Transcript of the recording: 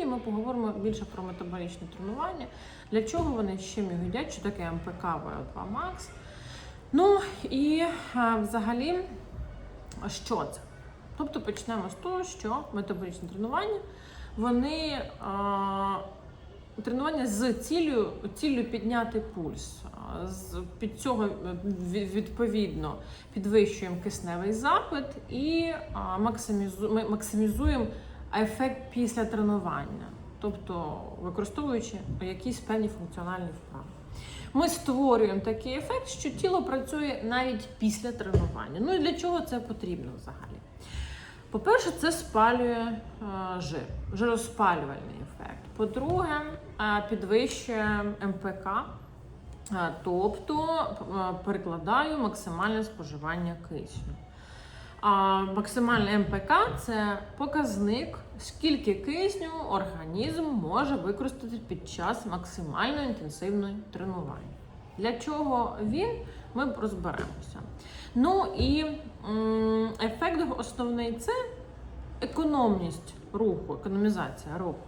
Сьогодні ми поговоримо більше про метаболічне тренування. Для чого вони з чим їх їдять, що таке МПК ВО2 Max. Ну і е, взагалі, що це? Тобто почнемо з того, що метаболічне тренування, вони е, тренування з цілею, ціллю підняти пульс. Під цього е, відповідно підвищуємо кисневий запит і а, максимізу, ми максимізуємо ефект після тренування, тобто використовуючи якісь певні функціональні вправи. Ми створюємо такий ефект, що тіло працює навіть після тренування. Ну і для чого це потрібно взагалі? По-перше, це спалює е, жир, жироспалювальний ефект. По-друге, е, підвищує МПК, е, тобто перекладаю максимальне споживання кисню. А Максимальний МПК це показник, скільки кисню організм може використати під час максимально інтенсивної тренування. Для чого він? Ми розберемося. Ну і ефект основний це економність руху, економізація руху.